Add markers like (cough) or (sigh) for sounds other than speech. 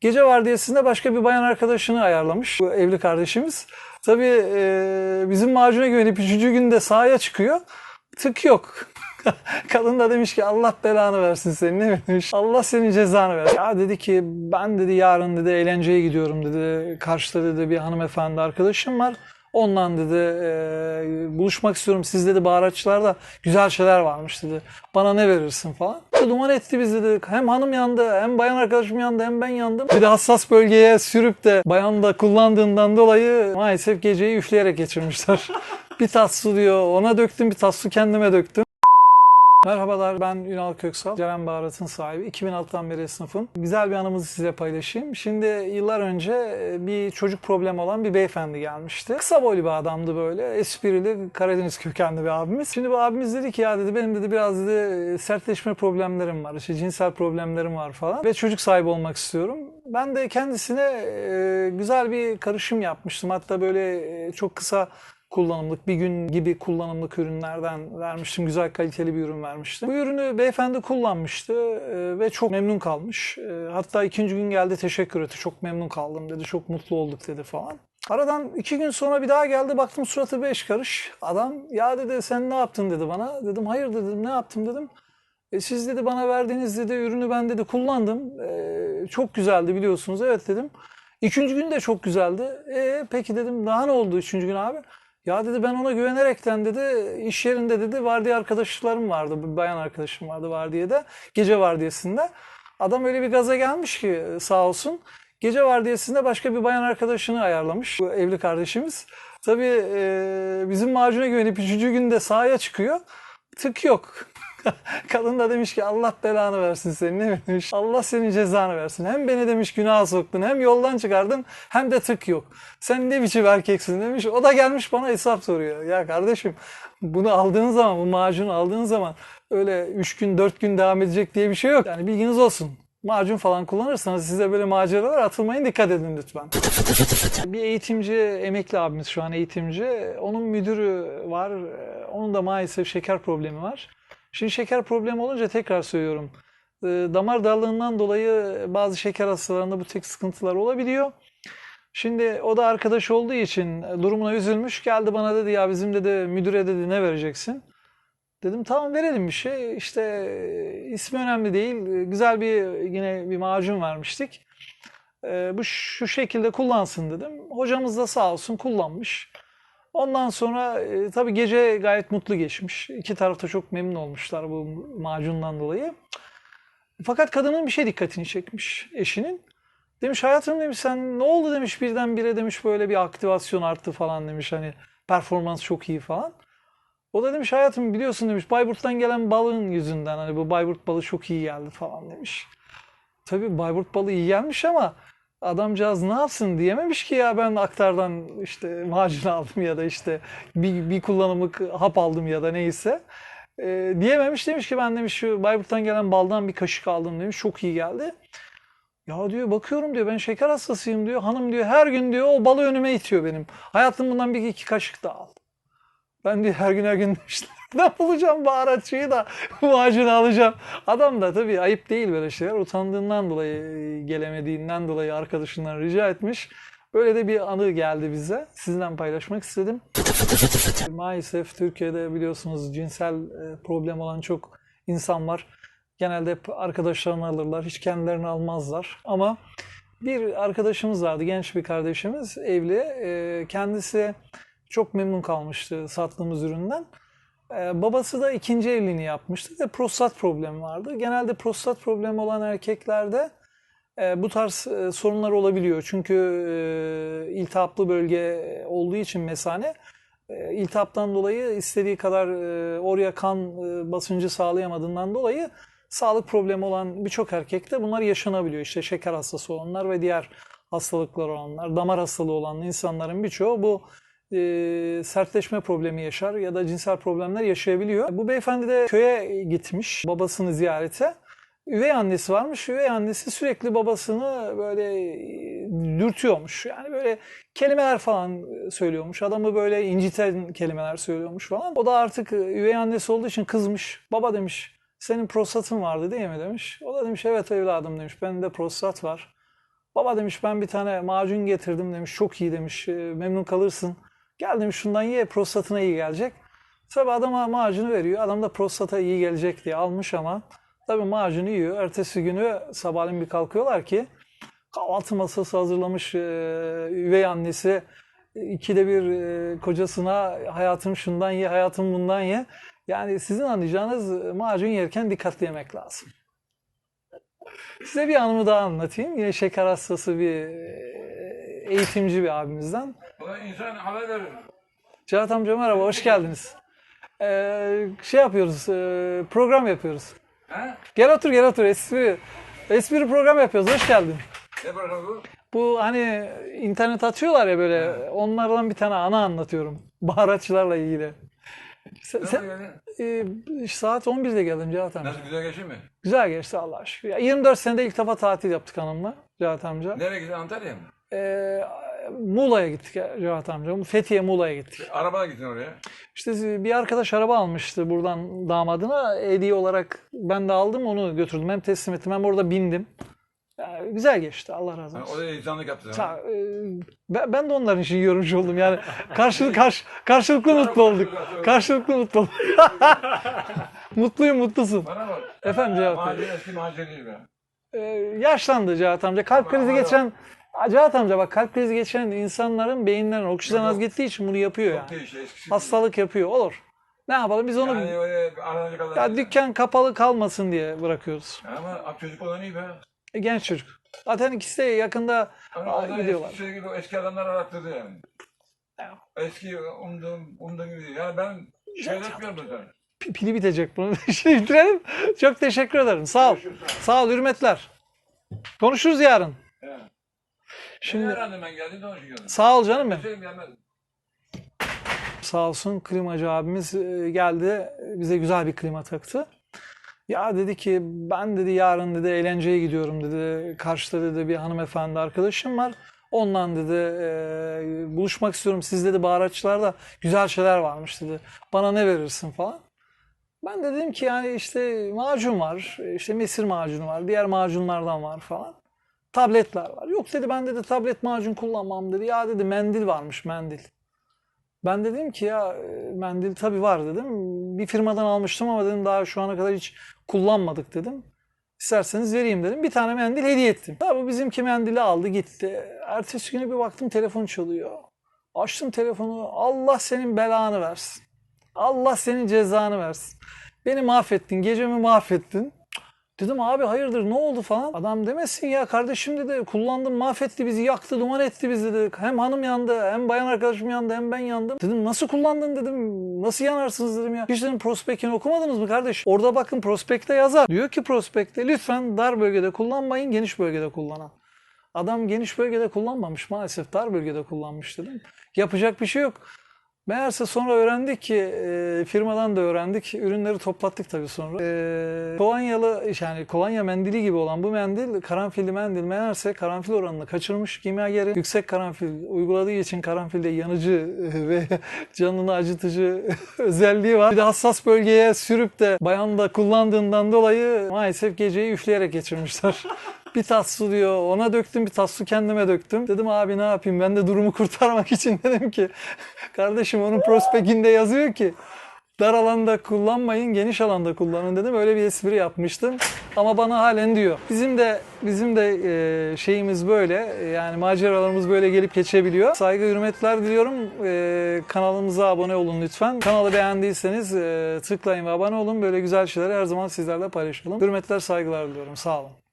Gece vardiyasında başka bir bayan arkadaşını ayarlamış bu evli kardeşimiz. Tabii e, bizim macuna güvenip üçüncü günde sahaya çıkıyor. Tık yok. (laughs) Kadın da demiş ki Allah belanı versin senin ne demiş. Allah senin cezanı versin. Ya dedi ki ben dedi yarın dedi eğlenceye gidiyorum dedi. Karşıda dedi bir hanımefendi arkadaşım var. Ondan dedi e, buluşmak istiyorum. Siz dedi baharatçılarda güzel şeyler varmış dedi. Bana ne verirsin falan. Duman etti biz dedi. Hem hanım yandı hem bayan arkadaşım yandı hem ben yandım. Bir de hassas bölgeye sürüp de bayan da kullandığından dolayı maalesef geceyi üfleyerek geçirmişler. (laughs) bir tas su diyor ona döktüm bir tas su kendime döktüm. Merhabalar ben Ünal Köksal. Ceren Baharat'ın sahibi. 2006'dan beri esnafım. Güzel bir anımızı size paylaşayım. Şimdi yıllar önce e, bir çocuk problemi olan bir beyefendi gelmişti. Kısa boylu bir adamdı böyle. Esprili Karadeniz kökenli bir abimiz. Şimdi bu abimiz dedi ki ya dedi benim dedi biraz dedi sertleşme problemlerim var. İşte cinsel problemlerim var falan. Ve çocuk sahibi olmak istiyorum. Ben de kendisine e, güzel bir karışım yapmıştım. Hatta böyle e, çok kısa kullanımlık bir gün gibi kullanımlık ürünlerden vermiştim. Güzel kaliteli bir ürün vermiştim. Bu ürünü beyefendi kullanmıştı e, ve çok memnun kalmış. E, hatta ikinci gün geldi teşekkür etti. Çok memnun kaldım dedi. Çok mutlu olduk dedi falan. Aradan iki gün sonra bir daha geldi baktım suratı beş karış. Adam ya dedi sen ne yaptın dedi bana. Dedim hayır dedim ne yaptım dedim. E, siz dedi bana verdiğiniz dedi ürünü ben dedi kullandım. E, çok güzeldi biliyorsunuz. Evet dedim. İkinci gün de çok güzeldi. E, peki dedim daha ne oldu üçüncü gün abi? Ya dedi ben ona güvenerekten dedi iş yerinde dedi vardiya arkadaşlarım vardı. Bir bayan arkadaşım vardı vardiyada. Gece vardiyasında. Adam öyle bir gaza gelmiş ki sağ olsun. Gece vardiyasında başka bir bayan arkadaşını ayarlamış. Bu evli kardeşimiz. Tabii e, bizim macuna güvenip üçüncü günde sahaya çıkıyor. Tık yok. (laughs) Kadın da demiş ki Allah belanı versin senin ne demiş. Allah senin cezanı versin. Hem beni demiş günaha soktun hem yoldan çıkardın hem de tık yok. Sen ne biçim erkeksin demiş. O da gelmiş bana hesap soruyor. Ya kardeşim bunu aldığın zaman bu macunu aldığın zaman öyle 3 gün 4 gün devam edecek diye bir şey yok. Yani bilginiz olsun. Macun falan kullanırsanız size böyle maceralar atılmayın dikkat edin lütfen. Bir eğitimci, emekli abimiz şu an eğitimci. Onun müdürü var. Onun da maalesef şeker problemi var. Şimdi şeker problemi olunca tekrar söylüyorum. E, damar darlığından dolayı bazı şeker hastalarında bu tek sıkıntılar olabiliyor. Şimdi o da arkadaş olduğu için durumuna üzülmüş. Geldi bana dedi ya bizim dedi müdüre dedi ne vereceksin? Dedim tamam verelim bir şey. İşte e, ismi önemli değil. Güzel bir yine bir macun vermiştik. E, bu şu şekilde kullansın dedim. Hocamız da sağ olsun kullanmış. Ondan sonra e, tabii gece gayet mutlu geçmiş. İki taraf da çok memnun olmuşlar bu macundan dolayı. Fakat kadının bir şey dikkatini çekmiş eşinin. Demiş hayatım demiş sen ne oldu demiş birdenbire demiş böyle bir aktivasyon arttı falan demiş hani performans çok iyi falan. O da demiş hayatım biliyorsun demiş Bayburt'tan gelen balığın yüzünden hani bu Bayburt balığı çok iyi geldi falan demiş. Tabii Bayburt balığı iyi gelmiş ama adamcağız ne yapsın diyememiş ki ya ben aktardan işte macun aldım ya da işte bir, bir kullanımlık hap aldım ya da neyse. E, diyememiş demiş ki ben demiş şu Bayburt'tan gelen baldan bir kaşık aldım demiş çok iyi geldi. Ya diyor bakıyorum diyor ben şeker hastasıyım diyor. Hanım diyor her gün diyor o balı önüme itiyor benim. Hayatım bundan bir iki kaşık da al. Ben diyor her gün her gün (laughs) işte ne bulacağım baharatçıyı da (laughs) macunu alacağım. Adam da tabii ayıp değil böyle şeyler. Utandığından dolayı gelemediğinden dolayı arkadaşından rica etmiş. Böyle de bir anı geldi bize. Sizinle paylaşmak istedim. (laughs) Maalesef Türkiye'de biliyorsunuz cinsel problem olan çok insan var. Genelde hep arkadaşlarını alırlar. Hiç kendilerini almazlar. Ama bir arkadaşımız vardı. Genç bir kardeşimiz. Evli. Kendisi çok memnun kalmıştı sattığımız üründen. Ee, babası da ikinci evliliğini yapmıştı ve prostat problemi vardı. Genelde prostat problemi olan erkeklerde e, bu tarz e, sorunlar olabiliyor. Çünkü e, iltihaplı bölge olduğu için mesane e, iltihaptan dolayı istediği kadar e, oraya kan e, basıncı sağlayamadığından dolayı sağlık problemi olan birçok erkekte bunlar yaşanabiliyor. İşte şeker hastası olanlar ve diğer hastalıklar olanlar, damar hastalığı olan insanların birçoğu bu e, sertleşme problemi yaşar ya da cinsel problemler yaşayabiliyor. Bu beyefendi de köye gitmiş babasını ziyarete. Üvey annesi varmış. Üvey annesi sürekli babasını böyle dürtüyormuş. Yani böyle kelimeler falan söylüyormuş. Adamı böyle inciten kelimeler söylüyormuş falan. O da artık üvey annesi olduğu için kızmış. Baba demiş senin prostatın vardı değil mi demiş. O da demiş evet evladım demiş. Benim de prostat var. Baba demiş ben bir tane macun getirdim demiş. Çok iyi demiş. e, Memnun kalırsın. Gel demiş şundan ye prostatına iyi gelecek. Tabi adama macunu veriyor. Adam da prostata iyi gelecek diye almış ama tabi macunu yiyor. Ertesi günü sabahleyin bir kalkıyorlar ki kahvaltı masası hazırlamış e, üvey annesi ikide bir e, kocasına hayatım şundan ye, hayatım bundan ye. Yani sizin anlayacağınız e, macun yerken dikkatli yemek lazım. Size bir anımı daha anlatayım. Yine şeker hastası bir e, eğitimci bir abimizden. Ulan insan haber verir. Cihat amca merhaba, hoş geldiniz. Ee, şey yapıyoruz, e, program yapıyoruz. He? Gel otur, gel otur. Espri, espri program yapıyoruz. Hoş geldin. Ne programı bu? Bu hani internet atıyorlar ya böyle, onlardan bir tane ana anlatıyorum. Baharatçılarla ilgili. Sen, sen- e, saat 11'de geldim Cihat amca. Nasıl güzel geçti mi? Güzel geçti Allah'a şükür. Ya, 24 senede ilk defa tatil yaptık hanımla Cihat amca. Nereye gittin? Antalya'ya mı? Ee, Muğla'ya gittik ya Cihat amca. Fethiye Muğla'ya gittik. Arabada gittin oraya. İşte bir arkadaş araba almıştı buradan damadına. Hediye olarak ben de aldım onu götürdüm. Hem teslim ettim hem orada bindim. Yani güzel geçti Allah razı olsun. orada insanlık yaptın. ha. Ya, e, ben, ben de onların işini görmüş oldum. Yani karşılık, karş, karşılıklı mutlu olduk. Karşılıklı mutlu olduk. Mutluyum mutlusun. Bana bak. Efendim Cihat Bey. Mahalle eski değil be. Ee, yaşlandı Cihat amca. Kalp krizi geçen Cihat amca bak kalp krizi geçen insanların beyinlerine oksijen az gittiği için bunu yapıyor yani. değişti eskisi. Hastalık yapıyor. Olur. Ne yapalım biz onu Yani öyle aranacak kadar. ya dükkan kapalı kalmasın diye bırakıyoruz. Ama çocuk olan iyi be. E, genç çocuk. Zaten ikisi de yakında Ama gidiyorlar. eski, sevgili, o eski adamlar arattırdı yani. Ya. Eski umduğum, umduğum gibi. Yani ben şey etmiyorum zaten. pi- pili bitecek bunu. (laughs) Şimdi bitirelim. Çok teşekkür ederim. Sağ ol. Görüşürüz. Sağ ol. Hürmetler. Konuşuruz yarın. He. Şimdi herhalde ben geldim de geldim. sağ ol canım benim. Gelmedim. Sağ olsun klimacı abimiz e, geldi bize güzel bir klima taktı. Ya dedi ki ben dedi yarın dedi eğlenceye gidiyorum dedi. Karşıda dedi bir hanımefendi arkadaşım var. Ondan dedi e, buluşmak istiyorum. Siz dedi baharatçılarda güzel şeyler varmış dedi. Bana ne verirsin falan. Ben de dedim ki yani işte macun var. işte mesir macunu var. Diğer macunlardan var falan. Tabletler var. Yok dedi ben dedi tablet macun kullanmam dedi. Ya dedi mendil varmış mendil. Ben dedim ki ya e, mendil tabii var dedim. Bir firmadan almıştım ama dedim daha şu ana kadar hiç kullanmadık dedim. İsterseniz vereyim dedim. Bir tane mendil hediye ettim. Tabii bizimki mendili aldı gitti. Ertesi güne bir baktım telefon çalıyor. Açtım telefonu. Allah senin belanı versin. Allah senin cezanı versin. Beni mahvettin, gecemi mahvettin. Dedim abi hayırdır ne oldu falan. Adam demesin ya kardeşim dedi kullandım mahvetti bizi yaktı duman etti bizi dedi. Hem hanım yandı hem bayan arkadaşım yandı hem ben yandım. Dedim nasıl kullandın dedim nasıl yanarsınız dedim ya. Hiç dedim prospektini okumadınız mı kardeş? Orada bakın prospekte yazar. Diyor ki prospekte lütfen dar bölgede kullanmayın geniş bölgede kullanan. Adam geniş bölgede kullanmamış maalesef dar bölgede kullanmış dedim. Yapacak bir şey yok. Meğerse sonra öğrendik ki e, firmadan da öğrendik. Ürünleri toplattık tabii sonra. E, kolonyalı yani kolonya mendili gibi olan bu mendil karanfilli mendil meğerse karanfil oranını kaçırmış kimyageri. Yüksek karanfil uyguladığı için karanfilde yanıcı (laughs) ve canını acıtıcı (laughs) özelliği var. Bir de hassas bölgeye sürüp de bayan da kullandığından dolayı maalesef geceyi üfleyerek geçirmişler. (laughs) Bir tas su diyor ona döktüm bir tas su kendime döktüm. Dedim abi ne yapayım ben de durumu (laughs) kurtarmak için (laughs) dedim ki kardeşim onun prospekinde yazıyor ki dar alanda kullanmayın geniş alanda kullanın dedim. Öyle bir espri yapmıştım ama bana halen diyor. Bizim de bizim de e, şeyimiz böyle e, yani maceralarımız böyle gelip geçebiliyor. Saygı hürmetler diliyorum. E, kanalımıza abone olun lütfen. Kanalı beğendiyseniz tıklayın ve abone olun. Böyle güzel şeyleri her zaman sizlerle paylaşalım. Hürmetler saygılar diliyorum. Sağ olun.